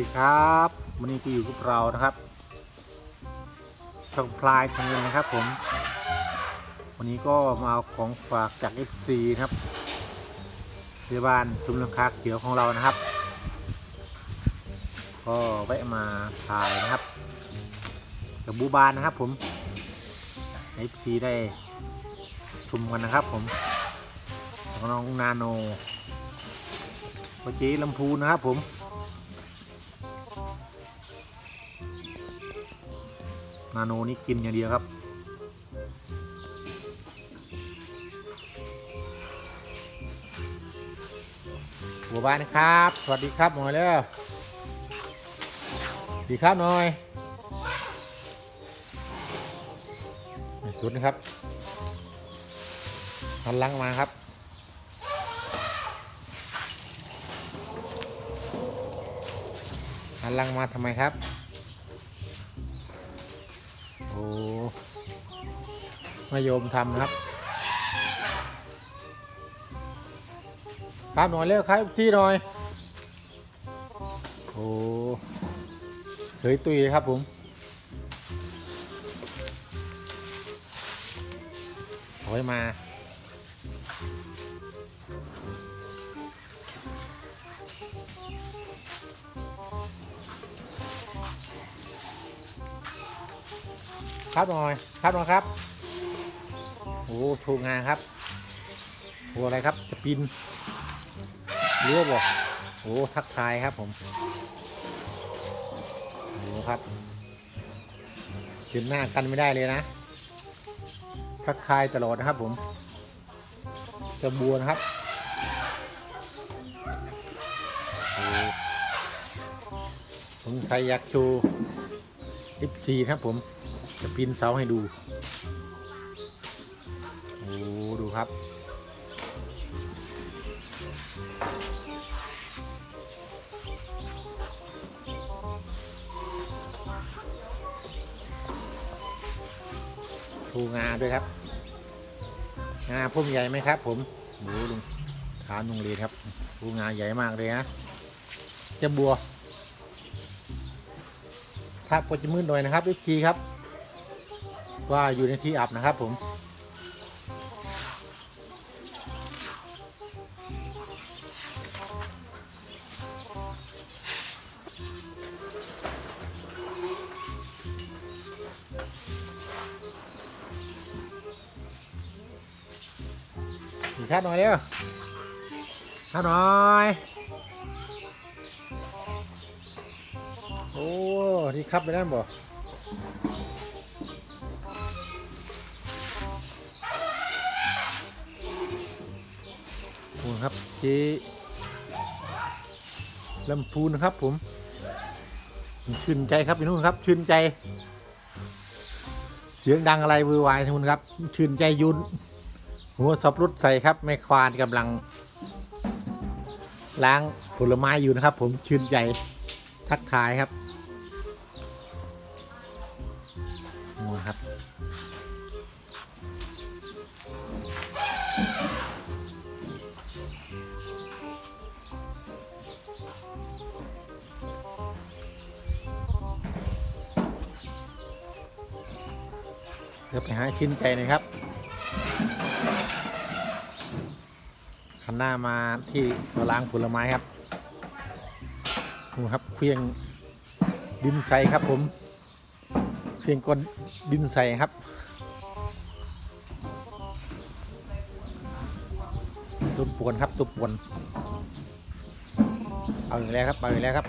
ดีครับวันนี้ก็อยู่กับเรานะครับ ช่องพลายทางเงินนะครับ ผม วันนี้ก็มาเอาของฝากจาก FC นะครับที่บ้านชุมลังคาเขียวของเรานะครับ ก็แวะมาถ่ายนะครับ กับบูบานนะครับ ผมให้ FC ได้ชมกันนะครับ ผมของน้องนาโนโปรเจลำพูนนะครับผม นาโนนี่กินอย่างเดียวครับ บัวบานครับ สวัสดีครับหน่อยแล้วสวัสดีครับหน่อยสุดนะครับหันลังมาครับหันลังมาทำไมครับ มาโยมทำนะครับครับหน่อยเร็วครับซี่หน่อย โอ้เฉยตุยครับผมโอ้ยมาครับหน่อย ครับหน่อยครับ โอ้โชว์งานครับโอ้อะไรครับจะปินเรือบอกโอ้ทักทายครับผมโอ้ครับยืนหน้ากันไม่ได้เลยนะทักทายตลอดนะครับผมจะบัวนะครับผมใครอยากโชว์ลิปซีครับผม จะปีนเสาให้ดู ดูครับดูงาด้วยครับ งาพุ่มใหญ่ไหมครับ ผมดูลุงฐานลุงเรียครับดูงาใหญ่มากเลยนะจะบัวถ้าปวดจะมืดหน่อยนะครับวิธีครับ ว่าอยู่ในที่อับนะครับผม อีกท่าหน่อยเร็วท่าหน่อยโอ้ที่ขับไปนั่นบ่โอ้ครับเจลำพูนนะครับผม ชื่นใจครับพี่นุ่นครับ ชื่นใจ เสียงดังอะไรวือวายทุกคนครับ ชื่นใจยุน หัวสับรุดใส่ครับแม่ควานกำลัง ล้างผลไม้อยู่นะครับ ผมชื่นใจทักทายครับโอ้ครับ เดี๋ยวไปหาชิ้นใจน่อยครับ หน้ามาที่ล้างผลไม้ครับดูครับเพียงดินใสครับผมเพียงก้นดินใสครับตัวปวนครับตัวปวนเอาอีกแล้วครับเอาอีกแล้วครับ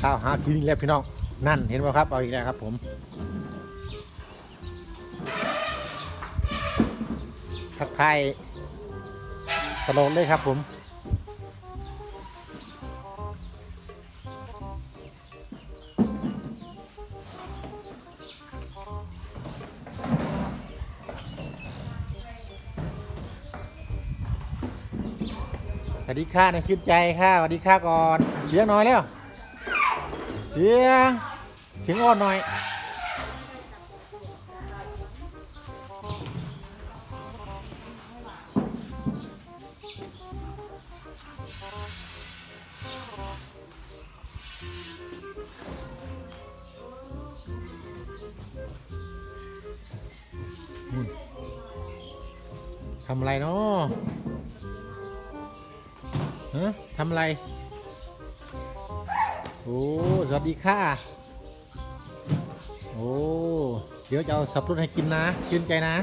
ข้าวหากินอีกแล้วพี่น้องนั่นเห็นไหมครับเอาอีกแล้วครับผมทักทาย ตลอดเลยครับผมสวัสดีค่ะในะชื่นใจค่ะสวัสดีค่ะก่อนเสียงหน่อยเร็วเสียงเสียงอ่อนหน่อย ทำอะไรเนาะฮะทำอะไร โอ้ สวัสดีค่ะ โอ้ เดี๋ยวจะเอาสับปะรดให้กินนะ ชื่นใจนะ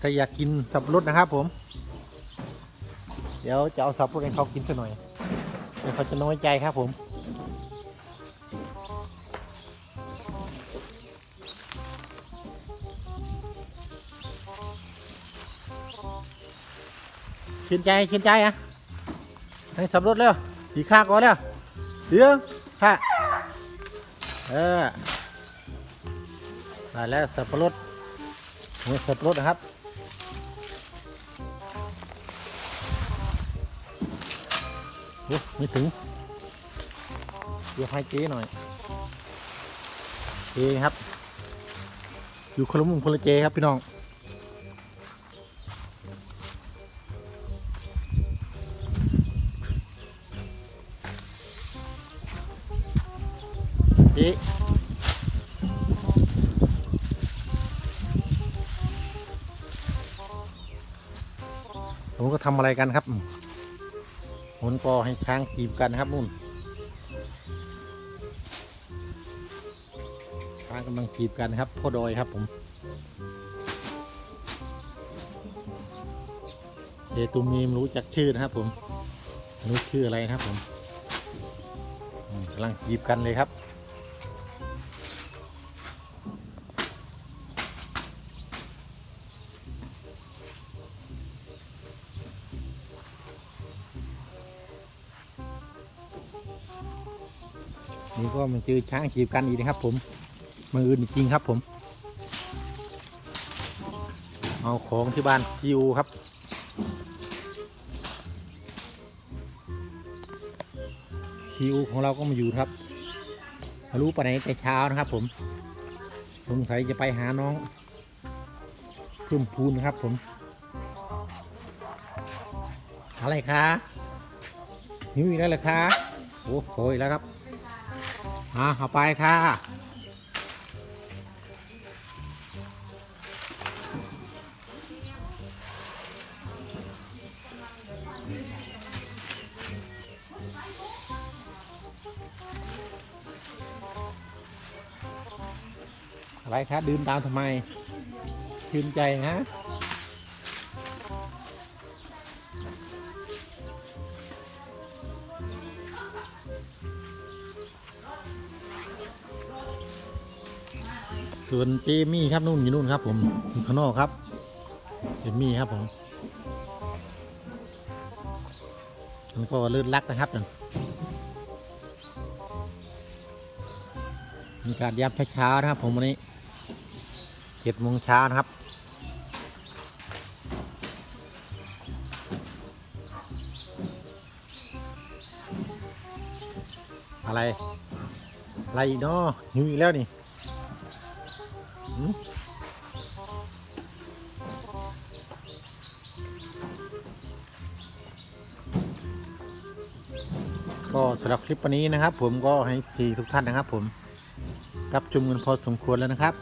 ใครอยากกินสับปะรดนะครับผม เดี๋ยวจะเอาสับปะรดให้เขากินสักหน่อยเดี๋ยวเขาจะน้อยใจครับผม ชื่นใจชื่นใจอะให้สับรถเร็วสีข้าก่อนเร็วเดืองค่ะเออมาแล้วสับปะรดนี่สับปะรดนะครับโอ้ไม่ถึงเดี๋ยวให้เจ๊หน่อยเจ๊ครับ อยู่คนละมุมคนละเจครับพี่น้อง เจ๊ผมก็ทำอะไรกันครับอืมผมก็ให้ช้างกีบกันนะครับนู่นช้างกำลังกีบกันครับพ่อดอยครับผมเดตุมีมรู้จักชื่อนะครับผมรู้ชื่ออะไรนะครับผมอืมกำลังกีบกันเลยครับ มันเจอช้างขีบกันอีกนะครับ ผมมืออื่นจริงครับผม เอาของที่บ้านจิวครับคิวของเราก็มาอยู่ครับรู้ไปไหนแต่เช้านะครับผมสงสัยจะไปหาน้องเพิ่มพูนครับผม อะไรคะหิวอีกแล้วเหรอคะ โอ้โหอีกแล้วครับ อ่าเอาไปค่ะ อะไรครับดื่มตามทำไมชื่นใจฮะ ส่วนเจมี่ครับนู่นอยู่นู่นครับ ผมข้างนอกครับเจมี่ครับผมมันก็ลื่นลักนะครับนั่นมีการยามเช้านะครับ ผมวันนี้เจ็ดโมงเช้านะครับอะไร อะไรอีกเนาะหิวอีกแล้วนี่ ก็สำหรับคลิปวันนี้นะครับ ผมก็ให้สีทุกท่านนะครับ ผมรับชมกันพอสมควรแล้วนะครับ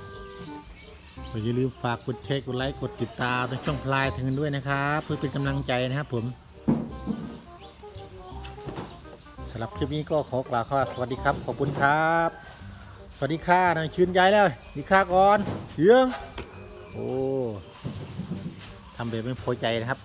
อย่าลืมฝากกดแชร์กดไลค์กดติดตามในช่องพลายถึงกันด้วยนะครับ เพื่อเป็นกำลังใจนะครับ ผมสำหรับคลิปนี้ก็ขอกล่าวคำว่าสวัสดีครับ ขอบคุณครับ สวัสดีค่ะนายชื่นใจแล้วดีค่ะก่อนเยืองโอ้ทำแบบไม่พอใจนะครับ